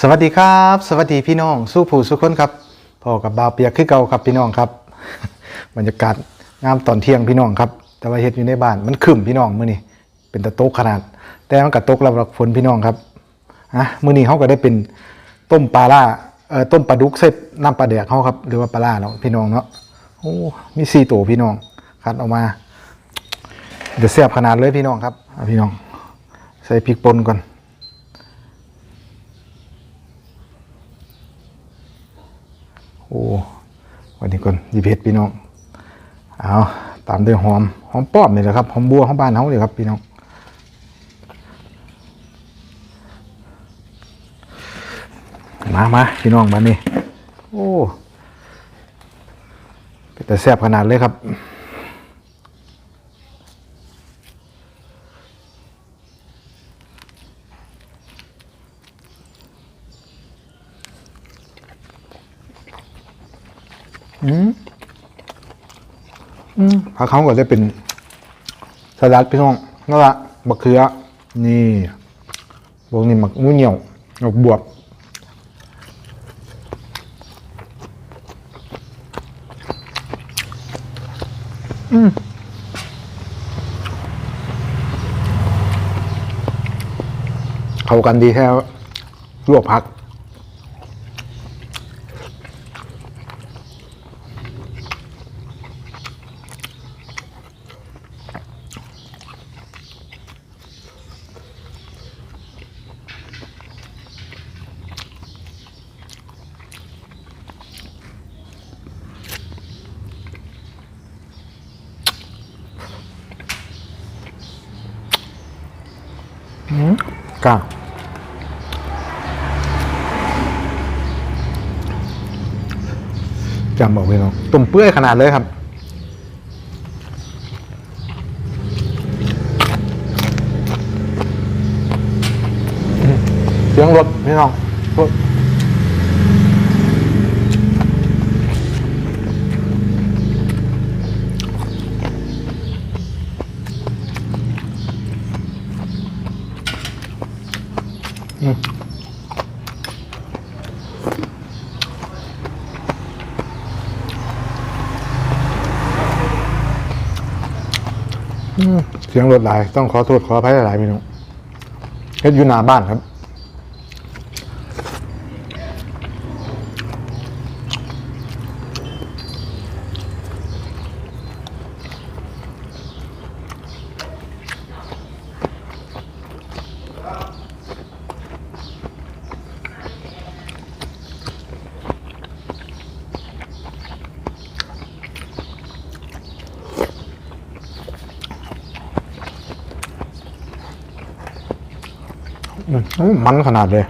สวัสดีครับ สวัสดีพี่น้อง สู้ผู้สู้คนครับพ่อกับบาวเปียกคือเก่าครับพี่น้องครับ บรรยากาศงามตอนเที่ยงพี่น้องครับ แต่ว่าเฮ็ดอยู่ในบ้านมันครึมพี่น้องมื้อนี้เป็นตะโตกขนาด แต่มันก็ตกระดับฝนพี่น้องครับอะมื้อนี้เขาก็ได้เป็นต้มปลาล่าเอ่อต้มปลาดุกเสร็จน้ำปลาแดกเขาครับหรือว่าปลาล่าเนาะพี่น้องเนาะโอ้มีสี่ตัวพี่น้องคัดออกมาเดี๋ยวเสียบขนาดเลยพี่น้องครับพี่น้อง ใส่พริกป่นก่อน โอ้วันนี้ก่อนยีเพชรพี่น้องเอาตามด้วยหอมหอมป้อมนี่แหละครับหอมบัวหอมบานเขาเลยครับพี่น้องมามาพี่น้องมานี่โอ้เป็นแต่แซ่บขนาดเลยครับ ผักเขาก็จะเป็นสลัดพี่น้องนั่นละบักเขือนี่พวกนี้มักมุ้ยเหนียวหมักบวบอืมเข้ากันดีแค่ลวกผัก ก้าจำบอกไว้เนาะตุ่มเปื่อยขนาดเลยครับเสียงรถพี่น้องรถ เสียงรถหลาย ต้องขอโทษขออภัยหลายๆพี่น้องเฮ็ดอยู่หน้าบ้านครับ มันขนาดเลย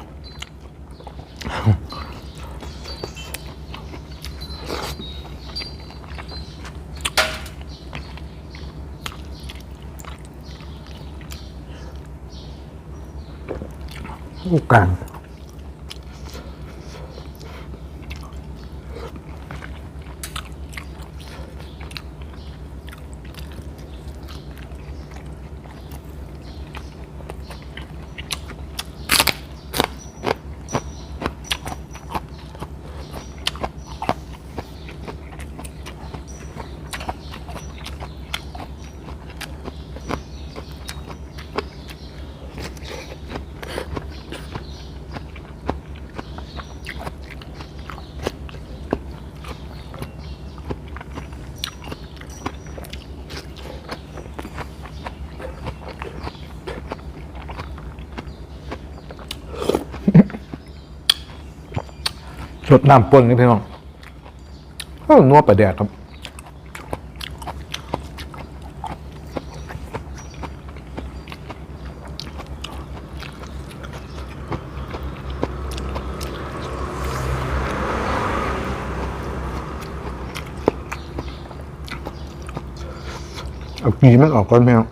ลูกกลาง สดน้ำป่นนี่พี่น้องโอ้นัวประแดกครับเอากีมันออกก่อนไหมครับ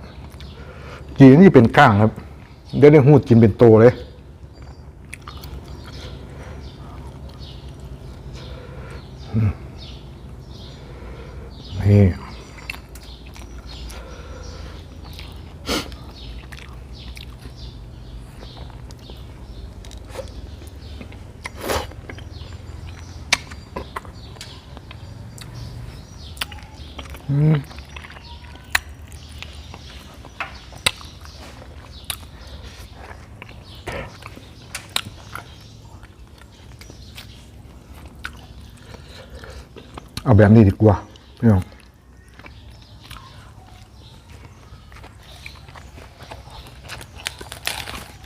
กีนี่เป็นก้างครับเดี๋ยวได้หูดกินเป็นโตเลย นี่ อืเอาแบบนี้ดีกว่าพี่น้อง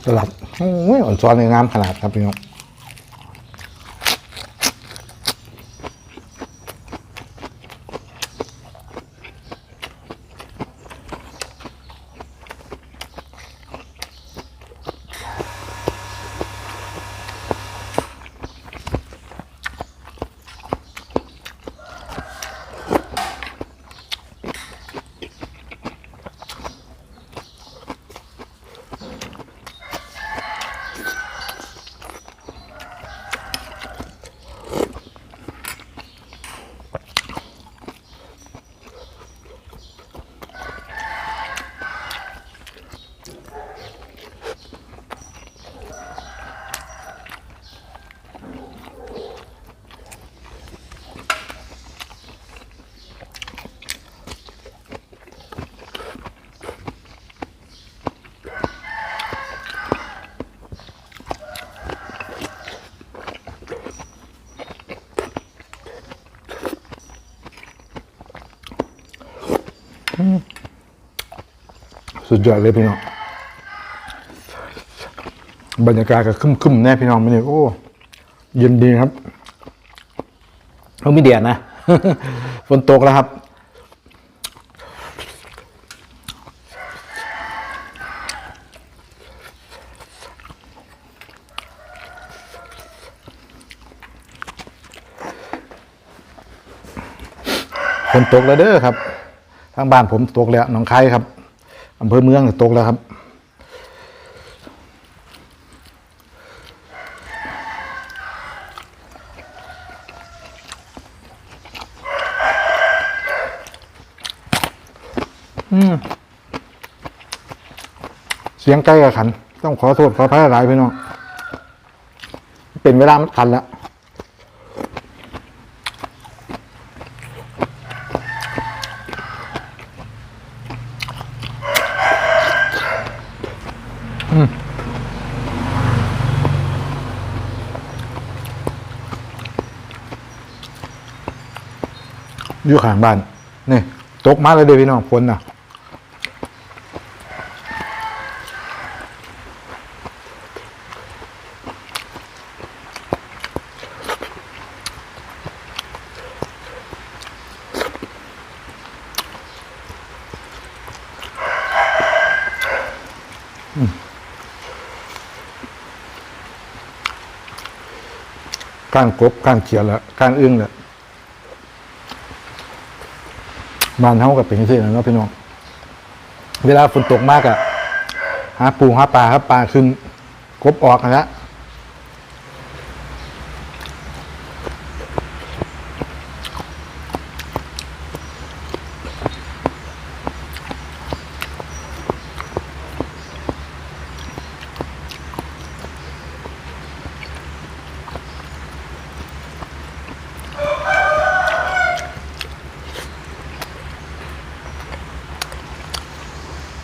สลัดโอ้ยอ่อนซ้อนในน้ำขนาดครับพี่น้อง สุดยอดเลยพี่น้อง บรรยากาศก็คึมๆแน่พี่น้องมันนี่โอ้เย็นดีครับเขาไม่เดียดนะฝนตกแล้วครับฝนตกแล้วเด้อครับางบ้านผมตกแล้วหนองคายครับอำเภอเมืองตกแล้วครับ อืมเสียงใกล้กับขัน ต้องขอโทษขอพระหลายพี่น้อง เป็นเวลามันขันแล้ว อยู่ข้างบ้านนี่ตกมาเลยเด้อพี่น้องฝนน่ะ ก้างกบก้างเขียดละข้างอึ้งละบ้านเฮากับเป็นที่แล้วเนาะพี่น้อง เวลาฝนตกมากอะหาปูหาปลาหาปลาขึ้นกบออกนะ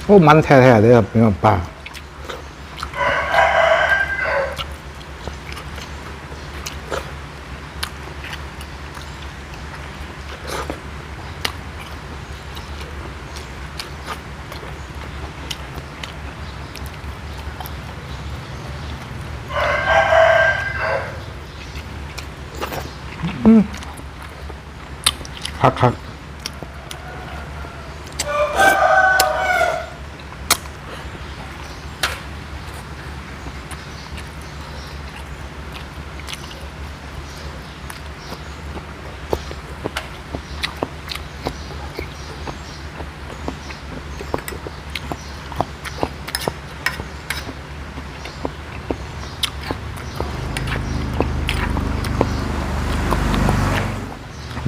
โอ้ มันแท้ๆเลยครับพี่น้องปลาคักคัก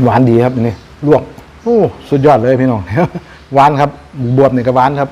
หวานดีครับอันนี่ลวกโอ้สุดยอดเลยพี่น้องหวานครับบวบนี่ก็หวานครับ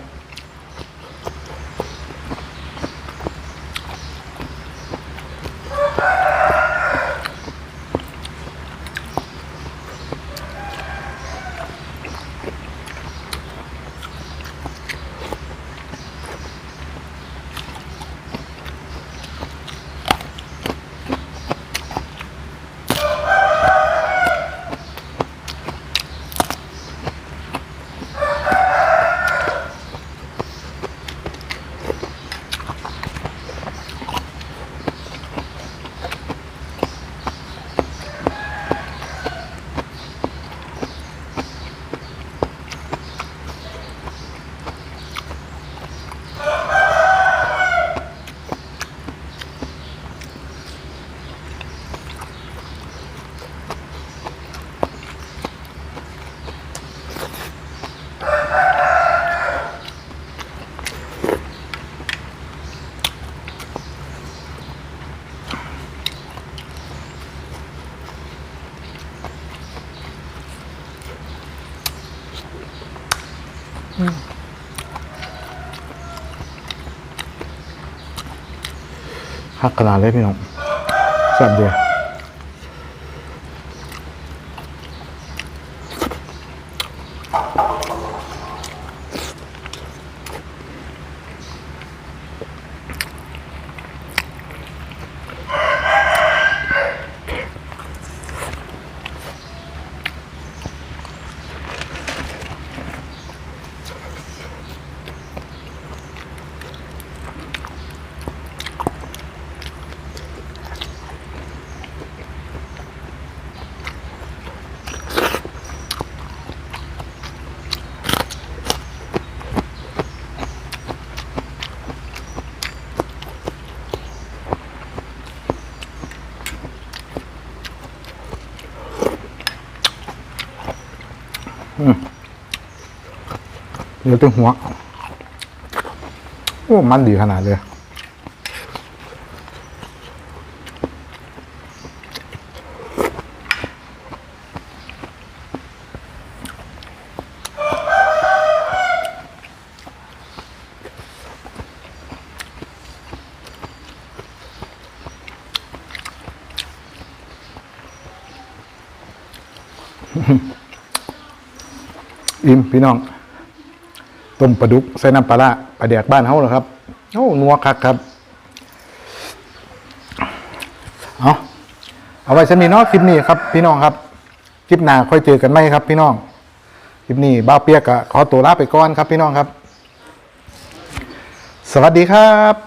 อักขนาดเลยพี่น้องแซ่บเดียว เหลือแต่หัว โอ้ มันดีขนาดเลยอิ่มพี่น้อง ต้มปลาดุกใส่น้ำปลาละปลาแดกบ้านเฮาเหรอครับโอ้นัวคักครับ เอาเอาไว้สำนีเนาะคลิปนี้ครับ พี่น้องครับ คลิปหน้าค่อยเจอกันไหมครับ พี่น้อง คลิปนี้บ้าเปียกอะขอตัวลาไปก่อนครับ พี่น้องครับ สวัสดีครับ